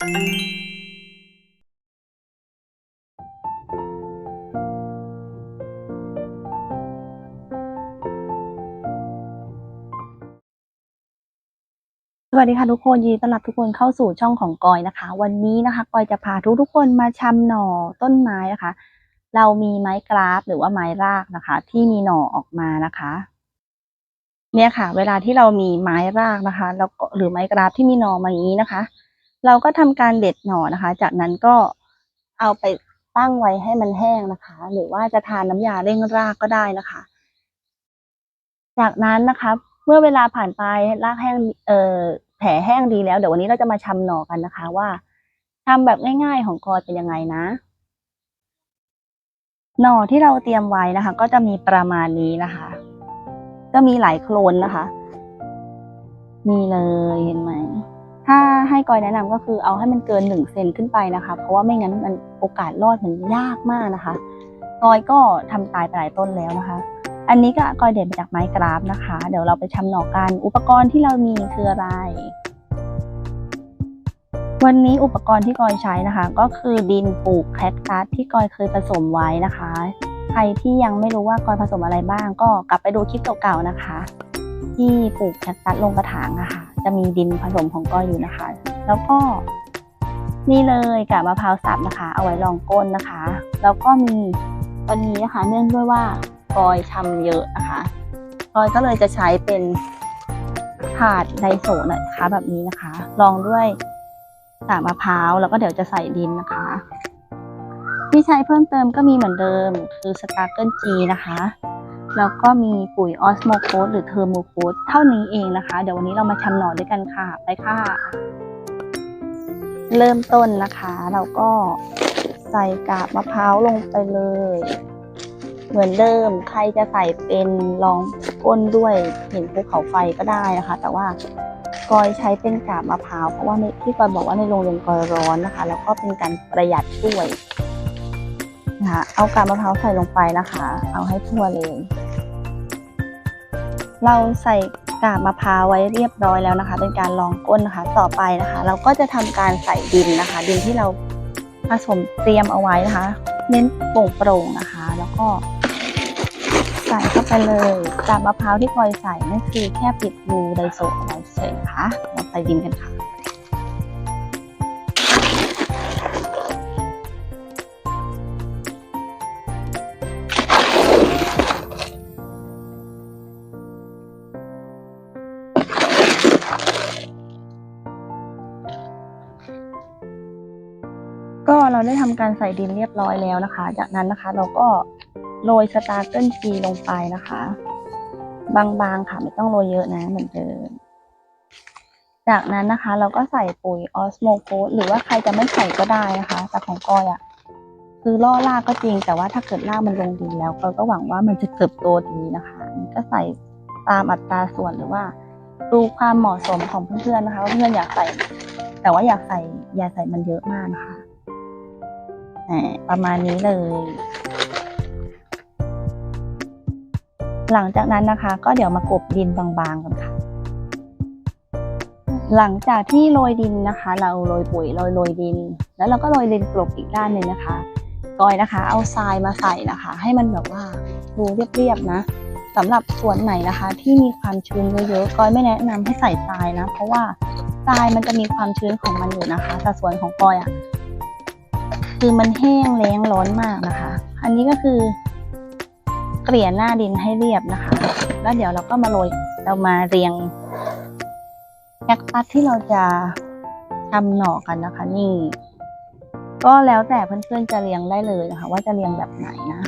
สวัสดีค่ะทุกคนยินดีต้อนรับทุกคนเข้าสู่ช่องของกอยนะคะ วันนี้นะคะกอยจะพาทุกทุกๆคนมาชำหน่อต้นไม้นะคะ เรามีไม้กราฟหรือว่าไม้รากนะคะ ที่มีหน่อออกมานะคะ เนี่ยค่ะ เวลาที่เรามีไม้รากนะคะแล้วก็หรือไม้กราฟที่มีหน่อมาอย่างนี้นะคะ เราก็ทำการเด็ดหน่อนะคะ จากนั้นก็เอาไปตั้งไว้ให้มันแห้งนะคะ หรือว่าจะทานน้ำยาเร่งรากก็ได้นะคะ จากนั้นนะคะ เมื่อเวลาผ่านไปรากแห้งเอ่อแผลแห้งดีแล้วเดี๋ยววันนี้เราจะมาชำหน่อกันนะคะ ว่าทำแบบง่ายๆของกอยเป็นยังไงนะหน่อที่เราเตรียมไว้นะคะ ก็จะมีประมาณนี้นะคะ ก็มีหลายโคลนนะคะ มีเลยเห็นไหม ถ้าให้กอยแนะนำก็คือเอาให้มันเกินหนึ่งเซนขึ้นไปนะคะ เพราะว่าไม่งั้นมันโอกาสรอดมันยากมากนะคะกอยก็ทำตายไปหลายต้นแล้วนะคะ อันนี้ก็กอยเด็ดมาจากไม้กราฟนะคะ เดี๋ยวเราไปชำหน่อกัน อุปกรณ์ที่เรามีคืออะไร วันนี้อุปกรณ์ที่กอยใช้นะคะ ก็คือดินปลูกแคคตัสที่กอยเคยผสมไว้นะคะ ใครที่ยังไม่รู้ว่ากอยผสมอะไรบ้าง ก็กลับไปดูคลิปเก่าๆนะคะ ที่ปลูกแคคตัสลงกระถางอะคะ จะมีดินผสมของก้อยอยู่นะคะ แล้วก็นี่เลยกับมะพร้าวสับนะคะ เอาไว้รองก้นนะคะ แล้วก็มีวันนี้นะคะเนื่องด้วยว่ากอยทำเยอะนะคะกอยก็เลยจะใช้เป็นถาดไดโซนะคะ แบบนี้นะคะรองด้วยกากมะพร้าวแล้วก็เดี๋ยวจะใส่ดินนะคะ ที่ใช้เพิ่มเติมก็มีเหมือนเดิมคือสตาร์เกิลจีนะคะ แล้วก็มีปุ๋ยออสโมโคสหรือเทอร์โมโคสเท่านี้เองนะคะ เดี๋ยววันนี้เรามาชำหนอด้วยกันค่ะ ไปค่ะ เริ่มต้นนะคะ เราก็ใส่กาบมะพร้าวลงไปเลย เหมือนเดิมใครจะใส่เป็นรองก้นด้วยเห็นภูเขาไฟก็ได้นะคะ แต่ว่ากอยใช้เป็นกาบมะพร้าวเพราะว่าในที่กอยบอกว่าในโรงเรียนกอยร้อนนะคะ แล้วก็เป็นการประหยัดด้วยนะคะเอากาบมะพร้าวใส่ลงไปนะคะ เอาให้ทั่วเลย เราใส่กาบมะพร้าวไว้เรียบร้อยแล้วนะคะ เป็นการรองก้นนะคะ ต่อไปนะคะ เราก็จะทำการใส่ดินนะคะ ดินที่เราผสมเตรียมเอาไว้นะคะ เน้นโปร่งๆนะคะ แล้วก็ ใส่เข้าไปเลยกาบมะพร้าวที่คอยใส่นั่นคือแค่ปิดรูไดโซเอาไว้เฉยนะคะเราใส่ดินกันค่ะ เราได้ทำการใส่ดินเรียบร้อยแล้วนะคะ จากนั้นนะคะเราก็โรยสตาร์เกิลจีลงไปนะคะ บางๆค่ะไม่ต้องโรยเยอะนะเหมือนเดิม จากนั้นนะคะเราก็ใส่ปุ๋ยออสโมโคสหรือว่าใครจะไม่ใส่ก็ได้นะคะ แต่ของก้อยอะ่ะคือล่อรากก็จริง แต่ว่าถ้าเกิดรากมันลงดินแล้วกอยก็หวังว่ามันจะเติบโตดีนะคะ ก็ใส่ตามอัตราส่วนหรือว่าดูความเหมาะสมของเพื่อนๆนะคะว่าเพื่อนอยากใส่ แต่ว่าอยากใส่อย่าใส่มันเยอะมากนะคะ ประมาณนี้เลย หลังจากนั้นนะคะ ก็เดี๋ยวมากบดินบางๆกันค่ะ หลังจากที่โรยดินนะคะ เราโรยปุ๋ยโรยโรยดิน แล้วเราก็โรยดินกลบอีกด้านหนึ่งนะคะกอยนะคะ เอาทรายมาใส่นะคะ ให้มันแบบว่าดูเรียบๆนะสำหรับส่วนไหนนะคะ ที่มีความชื้นเยอะๆกอยไม่แนะนำให้ใส่ทรายนะ เพราะว่าทรายมันจะมีความชื้นของมันอยู่นะคะแต่ส่วนของกอยอะ่ะ คือมันแห้งแล้งร้อนมากนะคะ อันนี้ก็คือเกลี่ยหน้าดินให้เรียบนะคะ แล้วเดี๋ยวเราก็มาโรยเรามาเรียงแคคตัสที่เราจะทำหน่อกันนะคะ นี่ ก็แล้วแต่เพื่อนๆจะเรียงได้เลยนะคะ ว่าจะเรียงแบบไหนนะ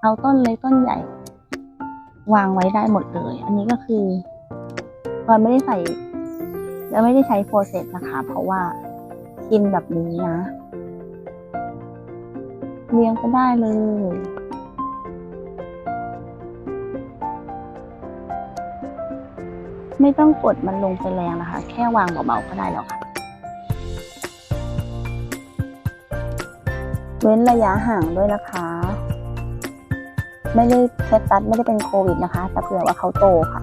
เอาต้นเล็กต้นใหญ่ วางไว้ได้หมดเลย อันนี้ก็คือพอยไม่ได้ใส่ แล้วไม่ได้ใช้โฟเซตนะคะ เพราะว่ากินแบบนี้นะ เรียงไปได้เลยไม่ต้องกดมันลงไปแรงนะคะ แค่วางเบาๆก็ได้แล้วค่ะ เว้นระยะห่างด้วยนะคะ ไม่ได้แคตตัสไม่ได้เป็นโควิดนะคะ แต่เผื่อว่าเขาโตค่ะ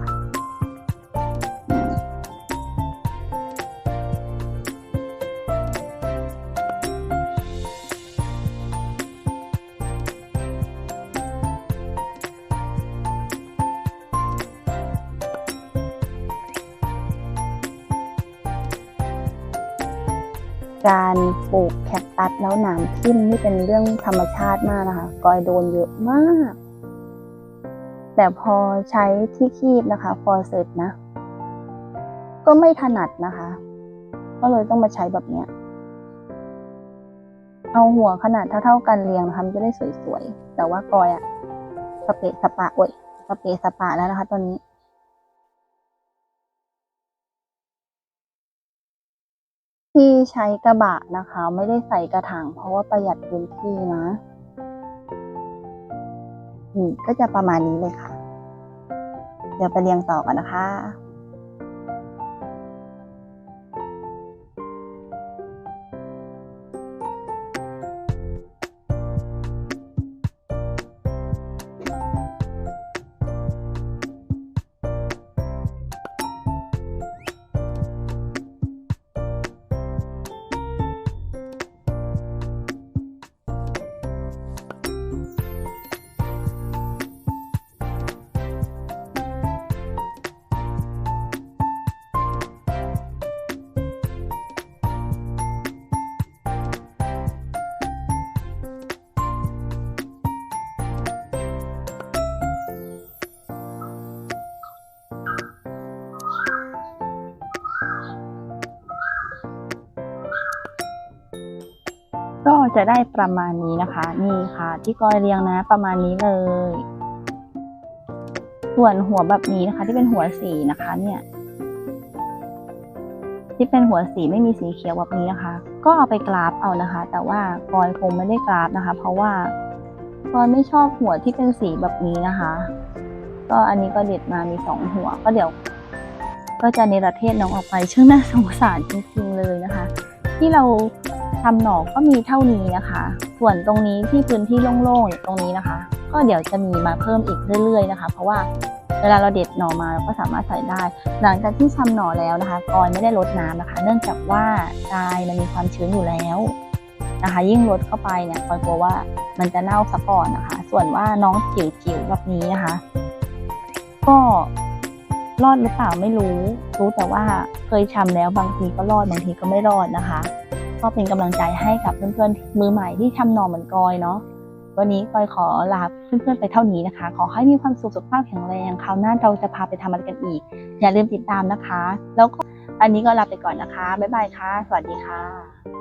การปลูกแคคตัสแล้วหนามทิ่มนี่เป็นเรื่องธรรมชาติมากนะคะ กอยโดนเยอะมาก แต่พอใช้ที่คีบนะคะฟอร์เซตนะ ก็ไม่ถนัดนะคะ ก็เลยต้องมาใช้แบบเนี้ย เอาหัวขนาดเท่าๆกันเรียงนะคะมันจะได้สวยๆ แต่ว่ากอยอะสเปะสปะโอ้ยสเปะสปะแล้วนะคะ ตอนนี้ ที่ใช้กระบะนะคะ ไม่ได้ใส่กระถางเพราะว่าประหยัดพื้นที่นะอืมก็จะประมาณนี้เลยค่ะ เดี๋ยวไปเรียงต่อกันนะคะ ก็จะได้ประมาณนี้นะคะ นี่ค่ะ ที่กอยเรียงนะ ประมาณนี้เลย ส่วนหัวแบบนี้นะคะ ที่เป็นหัวสีนะคะ เนี่ย ที่เป็นหัวสีไม่มีสีเขียวแบบนี้นะคะ ก็เอาไปกราฟเอานะคะ แต่ว่ากอยคงไม่ได้กราฟนะคะ เพราะว่ากอยไม่ชอบหัวที่เป็นสีแบบนี้นะคะ ก็อันนี้ก็เด็ดมามีสองหัว ก็เดี๋ยว ก็จะเนรเทศน้องออกไปช่างน่าสงสารจริงๆเลยนะคะ ที่เรา ทำหน่อก็มีเท่านี้นะคะ ส่วนตรงนี้ที่พื้นที่โล่งๆตรงนี้นะคะ ก็เดี๋ยวจะมีมาเพิ่มอีกเรื่อย ๆ นะคะ เพราะว่าเวลาเราเด็ดหน่อมาเราก็สามารถใส่ได้ หลังจากที่ทำหน่อแล้วนะคะกอยไม่ได้ลดน้ำนะคะ เนื่องจากว่าทรายมันมีความชื้นอยู่แล้วนะคะ ยิ่งลดเข้าไปเนี่ยกอยกลัวว่ามันจะเน่าซะก่อนนะคะ ส่วนว่าน้องจิ๋วๆแบบนี้นะคะ ก็รอดหรือเปล่าไม่รู้ รู้แต่ว่าเคยทำแล้วบางทีก็รอดบางทีก็ไม่รอดนะคะ ก็เป็นกำลังใจให้กับเพื่อนๆมือใหม่ที่ทำหน่อเหมือนกอยเนาะวันนี้กอยขอลาเพื่อนๆไปเท่านี้นะคะ ขอให้มีความสุขสุขภาพแข็งแรงคราวหน้าเราจะพาไปทำอะไรกันอีก อย่าลืมติดตามนะคะ แล้วก็อันนี้ก็ลาไปก่อนนะคะบ๊ายบายค่ะ สวัสดีค่ะ